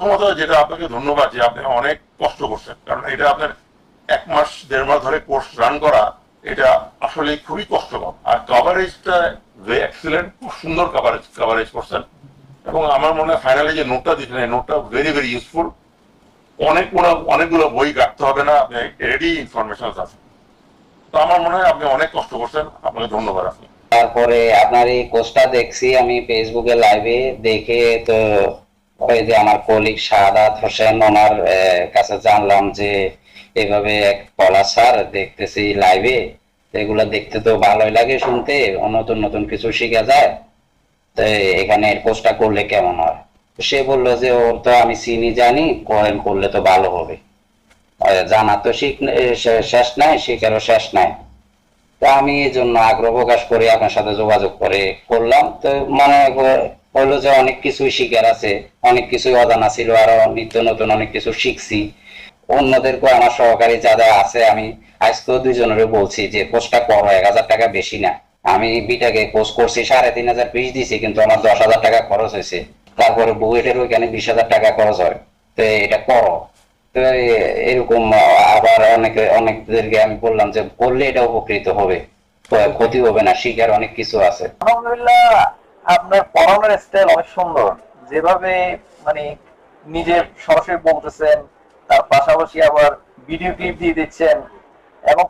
প্রথমত যেটা আপনাকে ধন্যবাদ যে আপনি অনেক কষ্ট করছেন। কারণ এটা আপনার এক মাস, দেড় মাস ধরে কোর্স রান করা, এটা আসলে খুবই কষ্টকর। আর কভারেজটা ভেরি এক্সিলেন্ট খুব সুন্দর কভারেজ কভারেজ করছেন। এবং আমার মনে হয় ফাইনালি যে নোটটা দিচ্ছেন এই নোটটা ভেরি ভেরি ইউজফুল অনেক অনেকগুলো বই কাটতে হবে না, আপনি রেডি ইনফরমেশন আছে। তো আমার মনে হয় আপনি অনেক কষ্ট করছেন, আপনাকে ধন্যবাদ আপনি তারপরে আপনার এই কোর্সটা দেখছি, আমি ফেসবুকে লাইভে দেখে তো ওই যে আমার কলিগ শাহাদাত হোসেন ওনার কাছে জানলাম যে এভাবে এক পলা স্যার দেখতেছি লাইভে এগুলো দেখতে তো ভালোই লাগে শুনতে নতুন নতুন কিছু শেখা যায়। তো এখানে কোর্সটা করলে কেমন হয়? সে বলল যে, ওর তো আমি চিনি, জানি করেন করলে তো ভালো হবে। জানা তো শিখ শেষ নাই, শিখারও শেষ নাই। তো আমি এই জন্য আগ্রহ প্রকাশ করে আপনার সাথে যোগাযোগ করে করলাম। তো মনে হলো যে অনেক কিছুই শিকার আছে, অনেক কিছুই অজানা ছিল, আরও নিত্য নতুন অনেক কিছু শিখছি। অন্যদেরকে আমার সহকারী যারা আছে আমি আজকেও দুইজনের বলছি যে কোর্সটা করো, এক হাজার টাকা বেশি না। আমি বিটাকে কোর্স করছি, সাড়ে তিন হাজার পিস দিছি, কিন্তু আমার দশ হাজার টাকা খরচ হয়েছে। তারপরে বুয়েটের ওইখানে বিশ হাজার টাকা খরচ হয়। তো এটা করো। তো এরকম আবার অনেকে, অনেকদেরকে আমি বললাম যে করলে এটা উপকৃত হবে। ক্ষতি হবে না, শিখার অনেক কিছু আছে। আলহামদুলিল্লাহ। আপনার পড়ানোর স্টাইল অনেক সুন্দর। যেভাবে মানে নিজে সরাসরি বলতেছেন, তার পাশাপাশি আবার ভিডিও ক্লিপ দিয়ে দিচ্ছেন এবং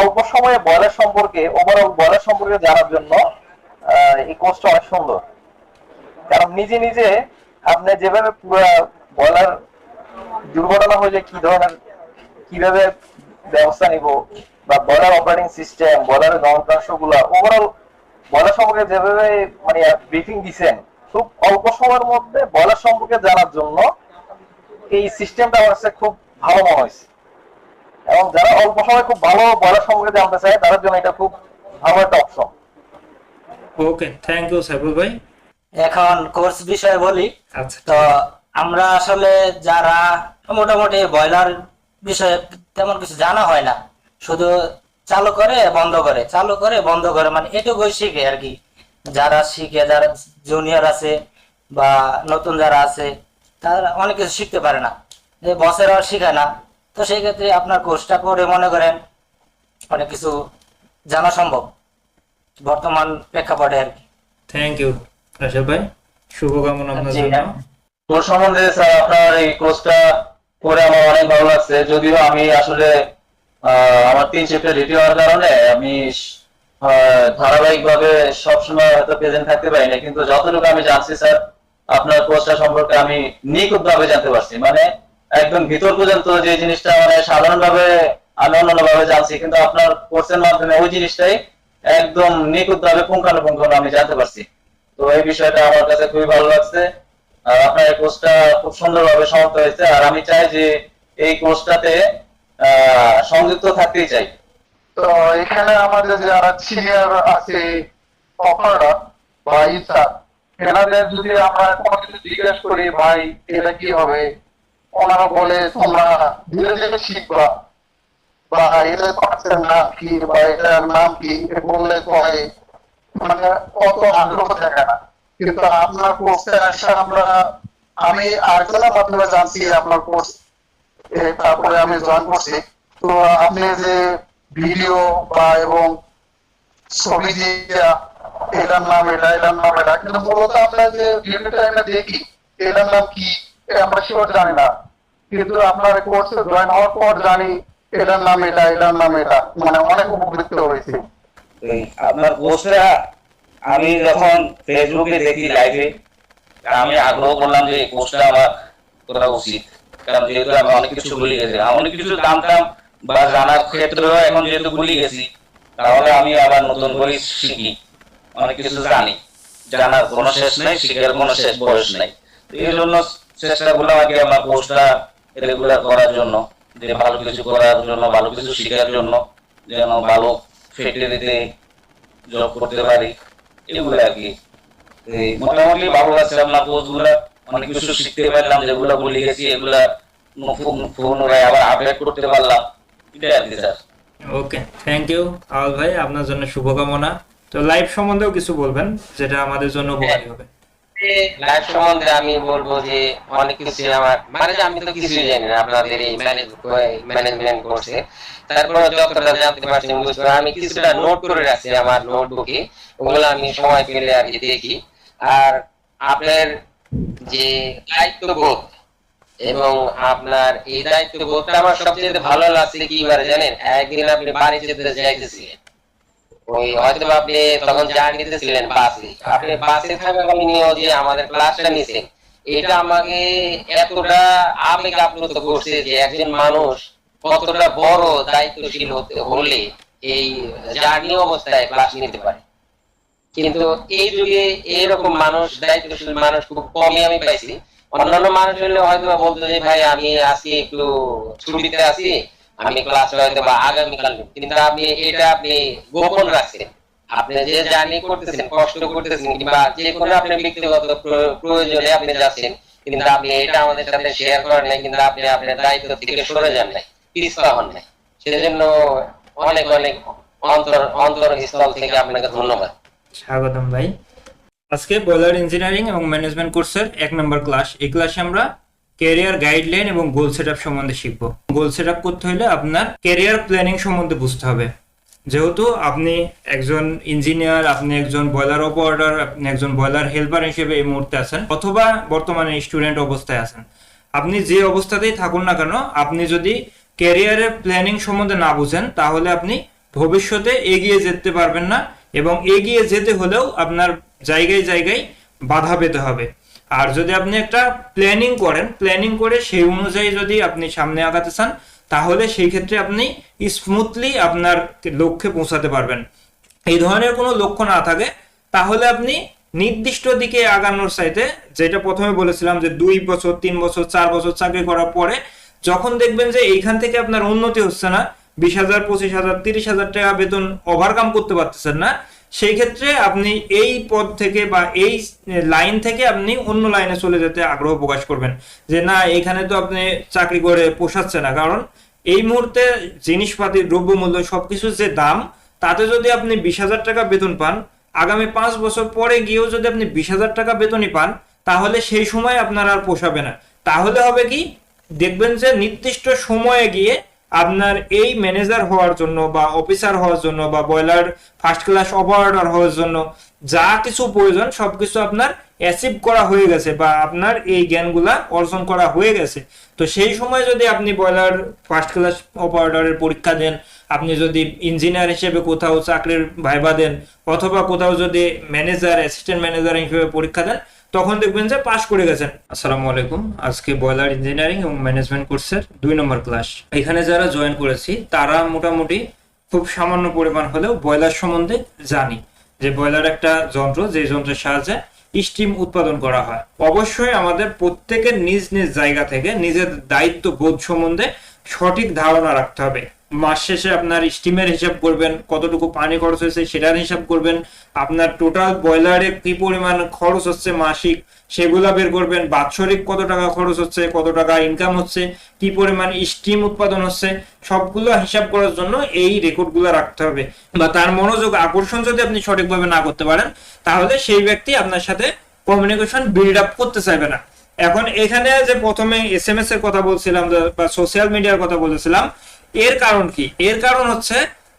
অল্প সময়ে বয়লার সম্পর্কে ওভারঅল বয়লার সম্পর্কে জানার জন্য এই কোর্সটা অনেক সুন্দর। কারণ নিজে নিজে আপনি যেভাবে পুরো বয়লার দুর্ঘটনা হলে কি ধরনের, কীভাবে ব্যবস্থা নিব বা বয়লার অপারেটিং সিস্টেম বয়লারের যন্ত্রাংশগুলা ওভারঅল বয়লার সম্পর্কে যেভাবে মানে ব্রিফিং দিছেন খুব অল্প সময়ের মধ্যে বয়লার সম্পর্কে জানার জন্য এই সিস্টেমটা আমার কাছে খুব ভালো মনে হয়েছে। এবং যারা অল্প সময় খুব ভালো বয়লার সম্পর্কে জানতে চায় তাদের জন্য এটা খুব ভালো একটা option okay thank you Saiful ভাই। এখন কোর্স বিষয়ে বলি। আচ্ছা তো আমরা আসলে যারা মোটামুটি বয়লার বিষয়ে তেমন কিছু জানা হয় না। শুধু চালু করে বন্ধ করে। চালু করে বন্ধ করে মানে এটুকুই শিখে আর কি। যারা শিখে যারা জুনিয়র আছে বা নতুন যারা আছে তারা অনেক কিছু শিখতে পারে না। যে বসেরাও শিখায় না। তো সেই ক্ষেত্রে আপনার কোর্সটা করে মনে করেন অনেক কিছু জানা সম্ভব। বর্তমান প্রেক্ষাপটে আর কি। থ্যাংক ইউ রাশেদ ভাই। শুভকামনা আপনার জন্য। হ্যাঁ। কোর্স সম্বন্ধে স্যার আপনার এই কোর্সটা করে আমার অনেক ভালো লাগছে। যদিও আমি আসলে আমার তিন শিফটে ডিউটি হওয়ার কারণে আমি ধারাবাহিক ভাবে সবসময় হয়তো প্রেজেন্ট থাকতে পারি না কিন্তু যতটুকু আমি জানছি স্যার আপনার কোর্সটা সম্পর্কে আমি নিখুঁত ভাবে জানতে পারছি। মানে একদম ভিতর পর্যন্ত যে জিনিসটা মানে সাধারণ ভাবে আমি অন্যান্য ভাবে জানছি, কিন্তু আপনার কোর্সের মাধ্যমে ওই জিনিসটাই একদম নিখুঁত ভাবে পুঙ্খানুপুঙ্খ আমি জানতে পারছি। তো এই বিষয়টা আমার কাছে খুবই ভালো লাগছে। আর আপনার এই কোর্সটা খুব সুন্দরভাবে সমাপ্ত হয়েছে। আর আমি চাই যে এই কোর্সটাতে সংযুক্ত থাকতেই চাই। তো এখানে আমাদের যারা সিনিয়র আছে বা ইসা এনাদের যদি আমরা কোনো কিছু জিজ্ঞেস করি, ভাই, এটা কি হবে? ওনারা বলে, তোমরা ধীরে ধীরে শিখবা। বা পার্সের নাম কি? বা, এটার নাম কি? বললে কয় মানে অত আগ্রহ থাকে না। কিন্তু আপনার কোর্সে আসা, আমরা আমি আরেকজনের মাধ্যমে জানছি আপনার কোর্স তারপরে আমি জয়েন করছি। তো আপনি যে ভিডিও বা এবং ছবি দিয়ে এটার নাম এটা এটার নাম এটা কিন্তু মূলত আমরা যে আমরা দেখি এটার নাম কি আমরা শিওর জানি না। কিন্তু আপনার কোর্সে জয়েন হওয়ার পর জানি এটার নাম এটা এটার নাম এটা মানে অনেক উপকৃত হয়েছে। আপনার কোর্সটা আমি যখন ফেসবুকে দেখি লাইভে আমি আগ্রহ করলাম যে কোর্সটা আমার করা উচিত। কারণ যেহেতু আমি অনেক কিছু ভুলে গেছি। অনেক কিছু জানতাম বা জানার ক্ষেত্রেও এখন যেহেতু ভুলে গেছি, তাহলে আমি আবার নতুন করে শিখি। অনেক কিছু জানি। জানার কোনো শেষ নেই, শিখার কোনো শেষ বয়স নেই। এই জন্য চেষ্টা করলাম আগে আমার কোর্সটা রেগুলার করার জন্য, যে ভালো কিছু করার জন্য, ভালো কিছু শেখার জন্য, যেন ভালো ফ্যাক্টরিতে জব করতে পারি। এগুলো আর কি। মোটামুটি ভালো লাগছে আপনার কোর্সগুলো অনেক কিছু শিখতে পারলাম যেগুলো ভুলে গেছি এগুলা পুনরায় আবার আপডেট করতে পারলাম। এটাই আর কি sir. Okay thank you Awal ভাই আপনার জন্য শুভকামনা। তো লাইভ সম্বন্ধেও কিছু বলবেন যেটা আমাদের জন্য উপকারী হবে। লাইফ সম্বন্ধে আমি বলব যে অনেক কিছু আমার মানে আমি তো কিছুই জানি না আপনাদের এই ম্যানেজমেন্ট করছে তারপরে যতটা জানতে পারছি বুঝতে। আমি কিছুটা নোট করে রাখছি আমার নোটবুকে ওগুলো আমি সময় পেলে আর কি দেখি। আর আপনার যে দায়িত্ববোধ এবং আপনার এই দায়িত্ববোধটা আমার সবচেয়ে ভালো লাগছে কি এবারে জানেন? একদিন আপনি বাড়ি যেতে যাইতেছিলেন। ওই হয়তো আপনি তখন জার্নিতে বাসে। আপনি বাসে থাকাকালীন যে আমাদের ক্লাসটা নিছেন এটা আমাকে এতটা আবেগ আপ্লুত করছে যে একজন মানুষ কতটা বড় দায়িত্বশীল হতে হলে এই জার্নি অবস্থায় ক্লাস নিতে পারে। কিন্তু এই যুগে এরকম মানুষ, দায়িত্বশীল মানুষ খুব কমই আমি পাইছি। অন্যান্য মানুষ হলে হয়তো বলতো যে, ভাই, আমি আজকে একটু ছুটিতে আছি, আমি ক্লাস হয়তো বা আগামীকাল কিন্তু আপনি, এটা আপনি গোপন রাখছেন। আপনি যে জার্নি করতেছেন, কষ্ট করতেছেন, কিংবা যে কোনো ব্যক্তিগত প্রয়োজনে আপনি যাচ্ছেন, কিন্তু আপনি এটা আমাদের সাথে শেয়ার করেন নাই, কিন্তু আপনি আপনার দায়িত্ব থেকে সরে যান নাই, পিছপা হন নাই। সেজন্য অনেক অনেক অন্তর অন্তর স্থল থেকে আপনাকে ধন্যবাদ। স্বাগতম ভাই। আজকে বয়লার ইঞ্জিনিয়ারিং এবং ম্যানেজমেন্ট কোর্সের এক নম্বর ক্লাস এই ক্লাসে আমরা ক্যারিয়ার গাইডলাইন এবং গোল সেট সম্বন্ধে শিখব। গোল সেট করতে হলে আপনার ক্যারিয়ার প্ল্যানিং সম্বন্ধে বুঝতে হবে। যেহেতু আপনি একজন ইঞ্জিনিয়ার আপনি একজন বয়লার অপারেটর আপনি একজন বয়লার হেল্পার হিসেবে এই মুহূর্তে আছেন, অথবা বর্তমানে স্টুডেন্ট অবস্থায় আছেন। আপনি যে অবস্থাতেই থাকুন না কেন, আপনি যদি ক্যারিয়ারের প্ল্যানিং সম্বন্ধে না বুঝেন, তাহলে আপনি ভবিষ্যতে এগিয়ে যেতে পারবেন না। এবং এগিয়ে যেতে হলেও আপনার জায়গায় জায়গায় বাধা পেতে হবে। আর যদি আপনি একটা প্ল্যানিং করেন প্ল্যানিং করে সেই অনুযায়ী যদি আপনি সামনে আগাতে চান, তাহলে সেই ক্ষেত্রে আপনি স্মুথলি আপনার লক্ষ্যে পৌঁছাতে পারবেন। এই ধরনের কোনো লক্ষ্য না থাকে, তাহলে আপনি নির্দিষ্ট দিকে আগানোর চাইতে, যেটা প্রথমে বলেছিলাম যে দুই বছর, তিন বছর, চার বছর চাকরি করার পরে, যখন দেখবেন যে এইখান থেকে আপনার উন্নতি হচ্ছে না বিশ হাজার, পঁচিশ হাজার, তিরিশ হাজার টাকা বেতন ওভারকাম করতে পারতেছেন না। সেই ক্ষেত্রে আপনি এই পদ থেকে বা এই লাইন থেকে আপনি অন্য লাইনে চলে যেতে আগ্রহ প্রকাশ করবেন। যে না, এখানে তো আপনি চাকরি করে পোষাচ্ছে না। কারণ এই মুহূর্তে জিনিসপাতি, দ্রব্যমূল্য সবকিছুর যে দাম, তাতে যদি আপনি বিশ হাজার টাকা বেতন পান, আগামী পাঁচ বছর পরে গিয়েও যদি আপনি বিশ হাজার টাকা বেতনই পান, তাহলে সেই সময় আপনার আর পোষাবে না। তাহলে হবে কি? দেখবেন যে নির্দিষ্ট সময়ে গিয়ে আপনার এই ম্যানেজার হওয়ার জন্য বা অফিসার হওয়ার জন্য বা বয়লার ফার্স্ট ক্লাস অপারেটর হওয়ার জন্য যা কিছু প্রয়োজন, সবকিছু আপনার অ্যাচিভ করা হয়ে গেছে বা আপনার এই জ্ঞানগুলা অর্জন করা হয়ে গেছে। তো সেই সময় যদি আপনি বয়লার ফার্স্ট ক্লাস অপারেটরের পরীক্ষা দেন, আপনি যদি ইঞ্জিনিয়ার হিসেবে কোথাও চাকরির ভাইবা দেন, অথবা কোথাও যদি ম্যানেজার অ্যাসিস্ট্যান্ট ম্যানেজার হিসেবে পরীক্ষা দেন তখন দেখবেন যে পাশ করে গেছেন। আসসালামু আলাইকুম। আজকে বয়লার ইঞ্জিনিয়ারিং এবং ম্যানেজমেন্ট কোর্সের দুই নম্বর ক্লাস। এখানে যারা জয়েন করেছি, তারা মোটামুটি খুব সামান্য পরিমাণ হলেও বয়লার সম্বন্ধে জানি যে বয়লার একটা যন্ত্র, যে যন্ত্রের সাহায্যে স্টিম উৎপাদন করা হয়। অবশ্যই আমাদের প্রত্যেকের নিজ নিজ জায়গা থেকে নিজের দায়িত্ব বোধ সম্বন্ধে সঠিক ধারণা রাখতে হবে। মাস শেষে আপনার স্টিমের হিসাব করবেন, কতটুকু পানি খরচ হয়েছে সেটার হিসাব করবেন, আপনার টোটাল বয়লারে কি পরিমাণ খরচ হচ্ছে মাসিক সেগুলা বের করবেন, বাৎসরিক কত টাকা খরচ হচ্ছে, কত টাকা ইনকাম হচ্ছে, কি পরিমাণ স্টিম উৎপাদন হচ্ছে, সবগুলো হিসাব করার জন্য এই রেকর্ডগুলো রাখতে হবে। বা তার মনোযোগ আকর্ষণ যদি আপনি সঠিকভাবে না করতে পারেন, তাহলে সেই ব্যক্তি আপনার সাথে কমিউনিকেশন বিল্ড আপ করতে চাইবে না। এখন এখানে যে প্রথমে এস এম এস এর কথা বলছিলাম, বা সোশ্যাল মিডিয়ার কথা বলেছিলাম এর কারণ কি? এর কারণ হচ্ছে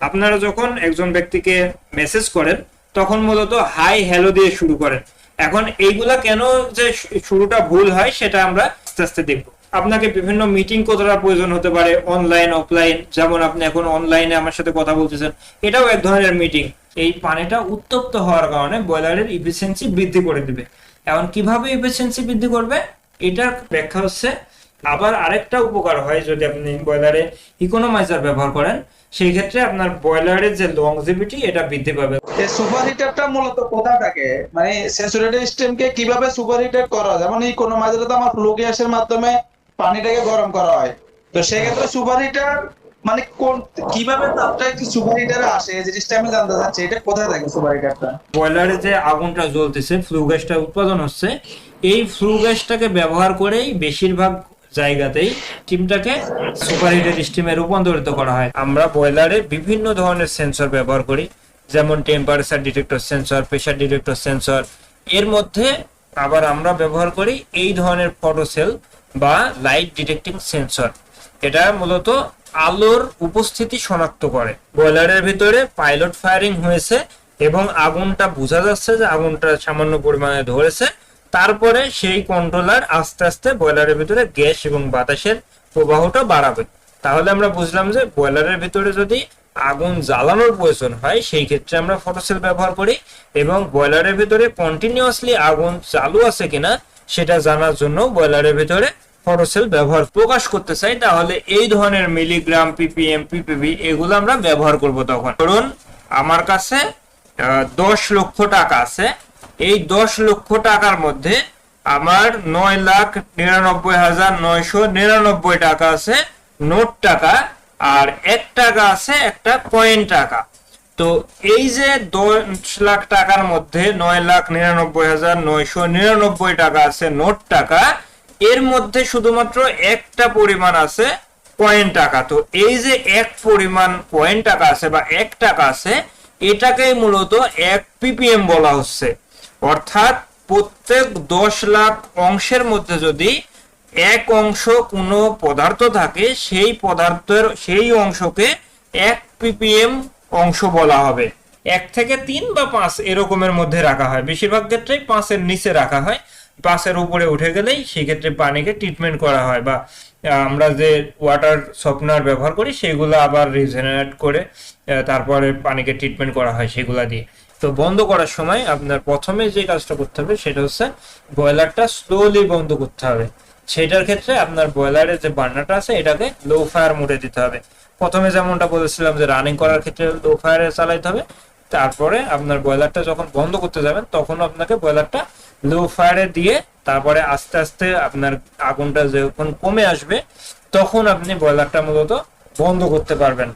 আপনারা যখন একজন ব্যক্তিকে মেসেজ করেন, তখন মূলত হাই হ্যালো দিয়ে শুরু করেন। এখন এইগুলা কেন যে শুরুটা ভুল হয় সেটা আমরা আস্তে আস্তে দেখব। আপনাকে বিভিন্ন মিটিং কতটা প্রয়োজন হতে পারে অনলাইন অফলাইন যেমন আপনি এখন অনলাইনে আমার সাথে কথা বলতেছেন, এটাও এক ধরনের মিটিং এই পানিটা উত্তপ্ত হওয়ার কারণে বয়লারের ইফিসিয়েন্সি বৃদ্ধি করে দিবে। এখন কীভাবে ইফিসিয়েন্সি বৃদ্ধি করবে? এটার ব্যাখ্যা হচ্ছে আবার আরেকটা উপকার হয় যদি আপনি বয়লারে ইকোনোমাইজার ব্যবহার করেন সেই ক্ষেত্রে আপনার বয়লারের যে লংজিভিটি এটা বৃদ্ধি পাবে। এই সুপার হিটারটা মূলত কোথায় থাকে? মানে স্যাচুরেটেড সিস্টেমকে কীভাবে সুপার হিটার করা হয়? যেমন মাঝে তো আমার ফ্লো গ্যাসের মাধ্যমে পানিটাকে গরম করা হয়। তো সেক্ষেত্রে সুপার হিটার মানে কোন কীভাবে তাপটা একটি সুপার হিটারে আসে? এই জিনিসটা আমি জানতে চাচ্ছি। এটা কোথায় থাকে সুপার হিটারটা বয়লারে যে আগুনটা জ্বলতেছে ফ্লু গ্যাসটা উৎপাদন হচ্ছে এই ফ্লু গ্যাসটাকে ব্যবহার করেই বেশিরভাগ জায়গাতেই স্টিমটাকে সুপারহিটেড স্টিমে রূপান্তরিত করা হয়। আমরা বয়লারে বিভিন্ন ধরনের সেন্সর ব্যবহার করি, যেমন temperature detector sensor pressure detector sensor. এর মধ্যে আবার আমরা ব্যবহার করি এই ধরনের ফটোসেল বা লাইট ডিটেক্টিং সেন্সর। এটা মূলত আলোর উপস্থিতি শনাক্ত করে। বয়লারের ভিতরে পাইলট ফায়ারিং হয়েছে এবং আগুনটা বোঝা যাচ্ছে যে আগুনটা সামান্য পরিমাণে ধরেছে। তারপরে সেই কন্ট্রোলার আস্তে আস্তে বয়লারের ভিতরে গ্যাস এবং বাতাসের প্রবাহটা বাড়াবে। তাহলে আমরা বুঝলাম যে বয়লারের ভিতরে যদি আগুন জ্বালানোর প্রয়োজন হয়, সেই ক্ষেত্রে আমরা ফটোসেল ব্যবহার করি এবং বয়লারের ভিতরে কন্টিনিউয়াসলি আগুন চালু আছে কিনা, সেটা জানার জন্য বয়লারের ভিতরে ফটোসেল ব্যবহার প্রকাশ করতে চাই। তাহলে এই ধরনের মিলিগ্রাম পিপিএম পিপিবি এগুলো আমরা ব্যবহার করব তখন। ধরুন, আমার কাছে দশ লক্ষ টাকা আছে। এই দশ লক্ষ টাকার মধ্যে আমার নয় লাখ নিরানব্বই হাজার নয়শো নিরানব্বই টাকা আছে, নোট টাকা, আর এক টাকা আছে একটা কয়েন টাকা। তো এই যে দশ লাখ টাকার মধ্যে নয় লাখ নিরানব্বই হাজার নয়শো নিরানব্বই টাকা আছে, নোট টাকা, এর মধ্যে শুধুমাত্র একটা পরিমাণ আছে কয়েন টাকা। তো এই যে এক পরিমাণ কয়েন টাকা আছে বা এক টাকা আছে, এটাকেই মূলত এক পিপিএম বলা হচ্ছে। অর্থাৎ প্রত্যেক দশ লাখ অংশের মধ্যে যদি এক অংশ কোনো পদার্থ থাকে, সেই পদার্থের, সেই অংশকে এক পিপিএম অংশ বলা হবে। এক থেকে তিন বা পাঁচ এরকমের মধ্যে রাখা হয়। বেশিরভাগ ক্ষেত্রেই পাঁচের নিচে রাখা হয়। পাঁচের উপরে উঠে গেলেই সেই ক্ষেত্রে পানিকে ট্রিটমেন্ট করা হয় বা আমরা যে ওয়াটার সফটনার ব্যবহার করি, সেগুলো আবার রিজেনারেট করে তারপরে পানিকে ট্রিটমেন্ট করা হয় সেগুলা দিয়ে। তো বন্ধ করার সময় আপনার প্রথমে যে কাজটা করতে হবে সেটা হচ্ছে বয়লারটা স্লোলি বন্ধ করতে হবে। সেটার ক্ষেত্রে আপনার বয়লারের যে বার্নারটা আছে এটাকে লো ফায়ার মোডে দিতে হবে। প্রথমে যেমনটা বলেছিলাম যে রানিং করার ক্ষেত্রে লো ফায়ারে চালাইতে হবে। তারপরে আপনার বয়লারটা যখন বন্ধ করতে যাবেন, তখন আপনাকে বয়লারটা লো ফায়ারে দিয়ে তারপরে আস্তে আস্তে আপনার আগুনটা যখন কমে আসবে, তখন আপনি বয়লারটা মূলত বন্ধ করতে পারবেন।